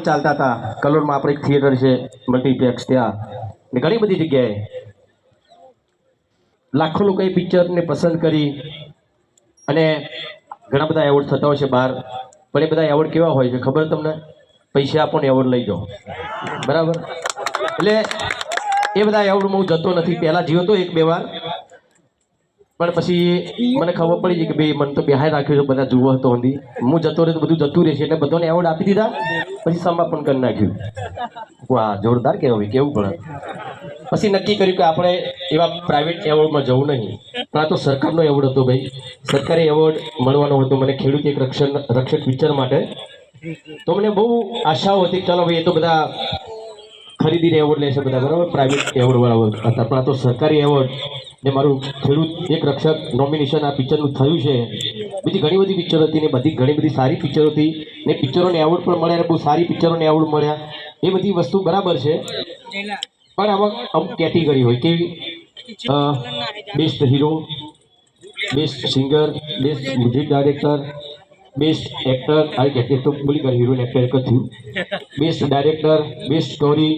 ચાલતા હતા? કલોલમાં આપણે એક થિયેટર છે મલ્ટીપ્લેક્સ ત્યાં. ઘણી બધી જગ્યાએ. લાખો લોકોએ પિક્ચરને પસંદ કરી અને ઘણા બધા એવોર્ડ થતા હોય છે બહાર. પણ એ બધા એવોર્ડ કેવા હોય છે ખબર તમને? પૈસા આપો ને એવોર્ડ લઈ જાઓ. બરાબર? એટલે એ બધા એવોર્ડમાં હું જતો નથી. પહેલાં જીવતો એક બે વાર. પણ પછી મને ખબર પડી ગઈ કે ભાઈ મને તો બેહાય રાખ્યો છે, બધા જુઓ હતો હતી હું જતો રહે બધું જતું રહેશે એટલે બધાને એવોર્ડ આપી દીધા, પછી સમાપન કરી નાખ્યું. વાહ, જોરદાર કહેવાય, કેવું પડે પછી નક્કી કર્યું કે આપણે એવા પ્રાઇવેટ એવોર્ડમાં જવું નહીં. પણ આ તો સરકારનો એવોર્ડ હતો ભાઈ. સરકારી એવોર્ડ મળવાનો હતો. મને ખેડૂત એક રક્ષણ, રક્ષક પિક્ચર માટે. તો મને બહુ આશાઓ હતી ચાલો ભાઈ એ તો બધા ખરીદીને એવોર્ડ લેશે બધા, બરાબર? પ્રાઇવેટ એવોર્ડ હતા પણ આ તો સરકારી એવોર્ડ ને મારું ખેડૂત, એક રક્ષક નોમિનેશન આ પિક્ચરનું થયું છે. બીજી ઘણી બધી પિક્ચરો હતી ને બધી ઘણી બધી સારી પિક્ચરો હતી. ને પિક્ચરોને એવોર્ડ પણ મળ્યા ને બહુ સારી પિક્ચરોને એવોર્ડ મળ્યા. એ બધી વસ્તુ બરાબર છે. પણ આમાં અમુક કેટેગરી હોય. કેવી? Best hero best singer best music director best actor આ કેટેગરી તો બોલી ગયા હીરો એક્ટર એક જ થયું best director best story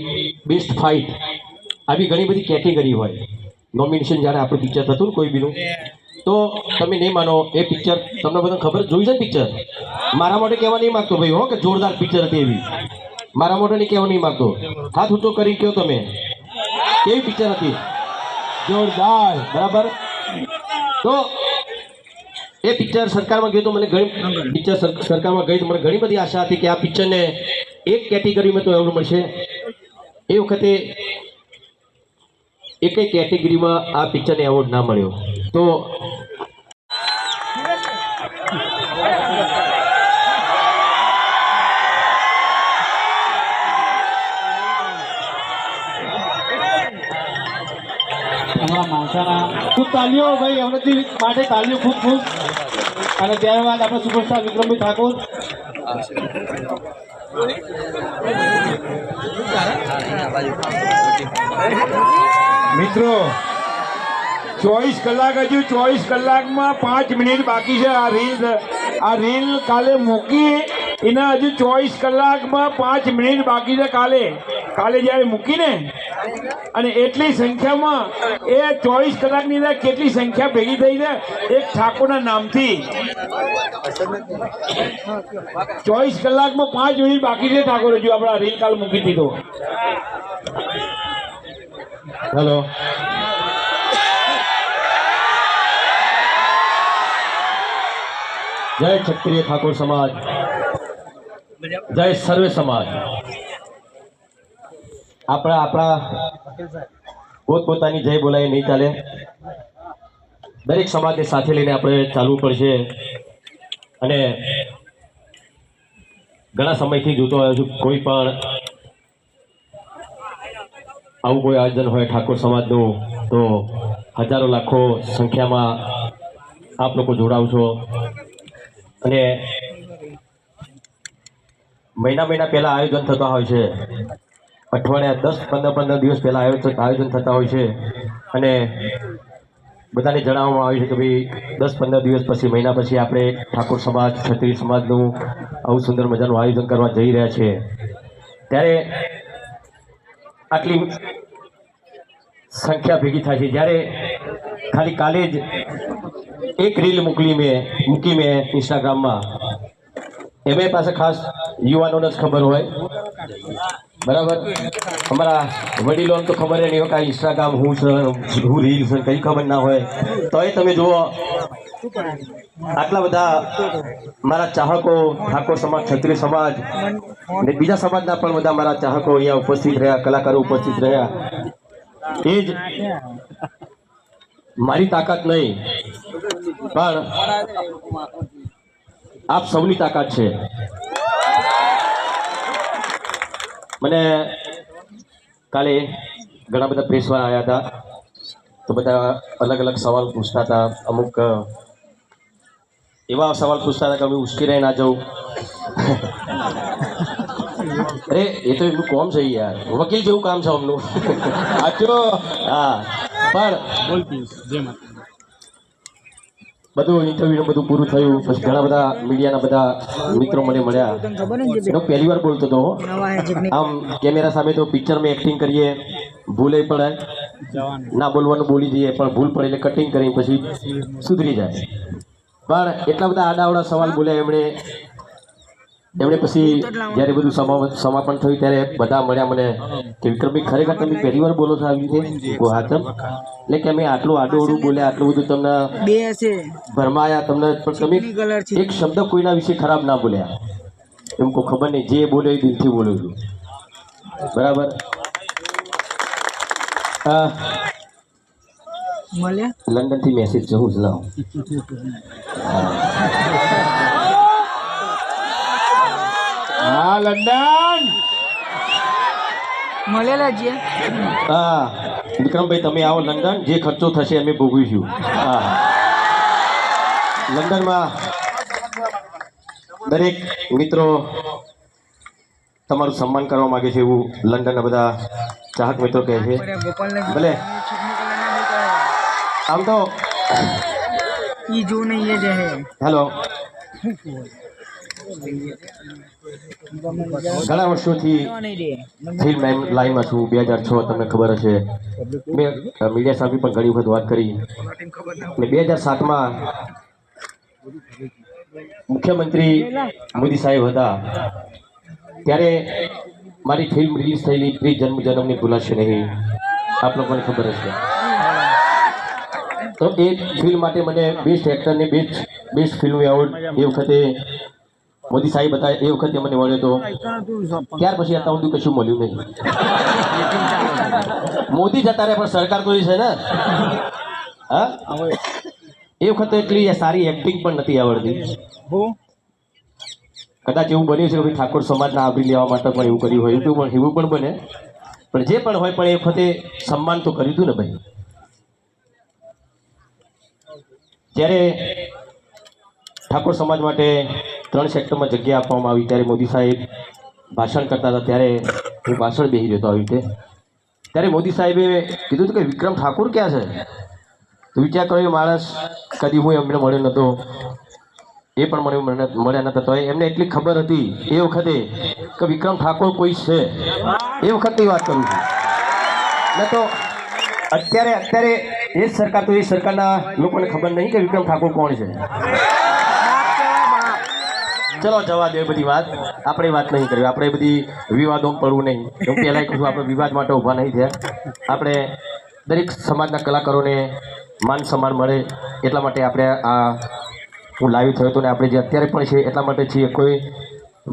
best fight આવી ઘણી બધી કેટેગરી હોય. નોમિનેશન જ્યારે આપણું પિક્ચર થતું ને કોઈ બીનું તો તમે નહીં માનો, એ પિક્ચર તમને બધાને ખબર જોઈ છે પિક્ચર મારા માટે કહેવા નહીં માગતો ભાઈ હો કે જોરદાર પિક્ચર હતી એવી. મારા માટે નહીં કહેવા નહીં માગતો. હાથ ઊંચો કરી કહો તમે? કેવી પિક્ચર હતી? જોરદાર, બરાબર? તો એ પિક્ચર સરકારમાં ગયું તો મને ઘણી પિક્ચર સરકારમાં ગઈ તો મને ઘણી બધી આશા હતી કે આ પિક્ચરને એક કેટેગરીમાં તો એવોર્ડ મળશે. એ વખતે એકેય કેટેગરીમાં આ પિક્ચરને એવોર્ડ ના મળ્યો. તો અમારા માણસાના ખૂબ તાલીઓ, ભાઈ અમૃતજી માટે તાલીઓ ખૂબ ખૂબ. અને ત્યારબાદ આપણે સુપરસ્ટાર વિક્રમભાઈ ઠાકોર. મિત્રો, ચોવીસ કલાક હજુ, ચોવીસ કલાકમાં પાંચ મિનિટ બાકી છે. આ રીલ આ રીલ કાલે મૂકી. એના હજુ ચોવીસ કલાકમાં પાંચ મિનિટ બાકી છે કાલે. કાલે જ્યારે મૂકીને અને એટલી સંખ્યામાં એ ચોવીસ કલાકની અંદર કેટલી સંખ્યા ભેગી થઈ છે એક ઠાકોરના નામથી. ચોવીસ કલાકમાં પાંચ મિનિટ બાકી છે ઠાકોર હજુ આપણે આ કાલ મૂકી દીધો. હેલો. જય ક્ષત્રિય ઠાકોર સમાજ. જય સર્વે સમાજ. આપણા આપણા પોતપોતાની જય બોલાય, નહીં ચાલે. દરેક સમાજને સાથે લઈને આપણે ચાલવું પડશે. અને ઘણા સમયથી જોતો આવ્યો છું, કોઈ પણ આવું કોઈ આયોજન હોય, ઠાકોર સમાજનું, તો હજારો લાખો સંખ્યામાં આપ લોકો જોડાવ છો અને મહિના મહિના પહેલાં આયોજન થતા હોય છે. અઠવાડિયા દસ, પંદર પંદર દિવસ પહેલાં આયોજન આયોજન થતા હોય છે. અને બધાને જણાવવામાં આવ્યું છે કે ભાઈ, દસ, પંદર દિવસ પછી, મહિના પછી આપણે ઠાકોર સમાજ, ક્ષત્રિય સમાજનું આવું સુંદર મજાનું આયોજન કરવા જઈ રહ્યા છે. ત્યારે આટલી સંખ્યા ભેગી થાય છે. જ્યારે ખાલી કાલે જ એક રીલ મોકલી મેં, મૂકી મેં ઇન્સ્ટાગ્રામમાં એમાં પાસે ખાસ યુવાનોને જ ખબર હોય. બરાબર? અમારા વડીલો તો ખબર નહીં હોય કાંઈ ઇન્સ્ટાગ્રામ હું છે, હું રીલ છે, કંઈ ખબર ના હોય. તોય તમે જુઓ, આટલા બધા મારા ચાહકો, ઠાકોર સમાજ, ક્ષત્રિય સમાજ, ને બીજા સમાજના પણ બધા મારા ચાહકો અહીંયા ઉપસ્થિત રહ્યા, કલાકારો ઉપસ્થિત રહ્યા. એ જ મારી તાકાત નહીં, પણ આપ સૌની તાકાત છે. મને કાલે ઘણા બધા પ્રેસવાળા આવ્યા હતા. તો બધા અલગ અલગ સવાલ પૂછતા હતા. અમુક એવા સવાલ પૂછતા હતા કે અમે ઉશ્કેરાઈ ના જવું અરે એ તો એમનું કોમ છે યાર. વકીલ જેવું કામ છે અમનું. સાચો હા. પણ જય માતા બધું ઇન્ટરવ્યુ બધું પૂરું થયું. પછી ઘણા બધા મીડિયાના બધા મિત્રો મને મળ્યા. એનો પહેલી વાર બોલતો હતો આમ કેમેરા સામે તો પિક્ચરમાં એક્ટિંગ કરીએ, ભૂલે પડે ના બોલવાનું બોલી જઈએ, પણ ભૂલ પડે એટલે કટિંગ કરી પછી સુધરી જાય. પણ એટલા બધા આડાવડા સવાલ બોલ્યા એમણે. એમણે પછી જ્યારે બધું સમા- સમાપન થયું ત્યારે બધા મળ્યા મને કે વિક્રમભાઈ ખરેખર તમે પહેલી વાર બોલો છો આવી રીતે એટલે કે અમે આટલું આડું બોલ્યા આટલું બધું તમને બે છે ભરમાયા તમને પણ તમે એક શબ્દ કોઈના વિશે ખરાબ ના બોલ્યા. એમ કોઈ ખબર નહીં જે બોલે એ દિલથી બોલું છું. બરાબર? લંડનથી મેસેજ જવું જ લાવ હા લંડન. મળેલા છે. હા. વિક્રમભાઈ તમે આવો લંડન. જે ખર્ચો થશે અમે ભોગવીશું. હા. લંડનમાં દરેક મિત્રો તમારું સન્માન કરવા માંગે છે એવું લંડનના બધા ચાહક મિત્રો કહે છે. ભલે. આમ તો ઈ જો નહીં હેલો. ઘણા વર્ષોથી ફિલ્મ લાઈનમાં છું. બે હજાર છ તમને ખબર હશે. મેં મીડિયા સાથે પણ ઘણી વખત વાત કરી. અને બે હજાર સાતમાં મુખ્યમંત્રી મોદી સાહેબ હતા. ત્યારે મારી ફિલ્મ રિલીઝ થયેલી પ્રી જન્મ જન્મની ભૂલાશે નહીં. આપ લોકોને ખબર હશે. તો એ ફિલ્મ માટે મને બેસ્ટ એક્ટરને બેસ્ટ બેસ્ટ ફિલ્મ એવોર્ડ એ વખતે મોદી સાહેબ હતા એ વખતે મને મળ્યો હતો ત્યાર પછી અત્યાર સુધી કશું મળ્યું નહીં. મોદી જતા રહે પણ સરકાર કોઈ છે ને. હા? એ વખતે એટલી સારી એક્ટિંગ પણ નથી આવડતી. કદાચ એવું બન્યું છે કે ભાઈ ઠાકોર સમાજના આવરી લેવા માટે પણ એવું કર્યું હોય એવું પણ એવું પણ બને. પણ જે પણ હોય પણ એ વખતે સન્માન તો કર્યું હતું ને ભાઈ. જ્યારે ઠાકોર સમાજ માટે ત્રણ સેક્ટરમાં જગ્યા આપવામાં આવી ત્યારે મોદી સાહેબ ભાષણ કરતા હતા, ત્યારે હું ભાષણ બેસી રહ્યો હતો આવી રીતે. ત્યારે મોદી સાહેબે કીધું હતું કે, વિક્રમ ઠાકુર ક્યાં છે? તો વિચાર કર્યો, માણસ કદી હું એમને મળ્યો નહોતો. એ પણ મને મળ્યા નહોતા. તો એમને એટલી ખબર હતી એ વખતે કે વિક્રમ ઠાકોર કોઈ છે. એ વખતની વાત કરું છું. તો અત્યારે અત્યારે એ જ સરકાર, તો એ સરકારના લોકોને ખબર નહીં કે વિક્રમ ઠાકોર કોણ છે. ચલો, જવા દે બધી વાત. આપણે વાત નહીં કરવી આપણે બધી વિવાદોમાં પડવું નહીં. હું પહેલાં કહું આપણે વિવાદ માટે ઊભા નહીં થયા. આપણે દરેક સમાજના કલાકારોને માન સન્માન મળે એટલા માટે આપણે આ હું લાઈવ થયો હતો ને આપણે જે અત્યારે પણ છે એટલા માટે છીએ. કોઈ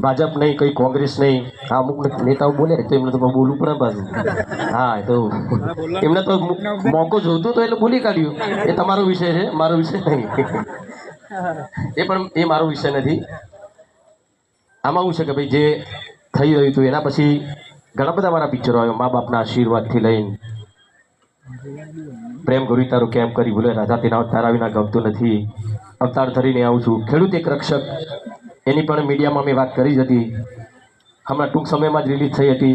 ભાજપ નહીં, કંઈ કોંગ્રેસ નહીં. આ અમુક નેતાઓ બોલે, તો એમને તો બોલવું પડે પાછું. હા તો એમને તો મોકો જોતું તો એટલે બોલી કાઢ્યું. એ તમારો વિષય છે, મારો વિષય નહીં. એ પણ, એ મારો વિષય નથી. આમાં શું છે કે ભાઈ જે થઈ રહ્યું હતું એના પછી ઘણા બધા મારા પિક્ચરો આવ્યા. મા બાપના આશીર્વાદથી લઈને પ્રેમ ગુરુ તારું કેમ કરી ભૂલે રાજા તેના તારા વિના ગમતું નથી. અવતાર ધરીને આવું છું. ખેડૂત એક રક્ષક. એની પણ મીડિયામાં મેં વાત કરી જ હતી. હમણાં ટૂંક સમયમાં જ રિલીઝ થઈ હતી.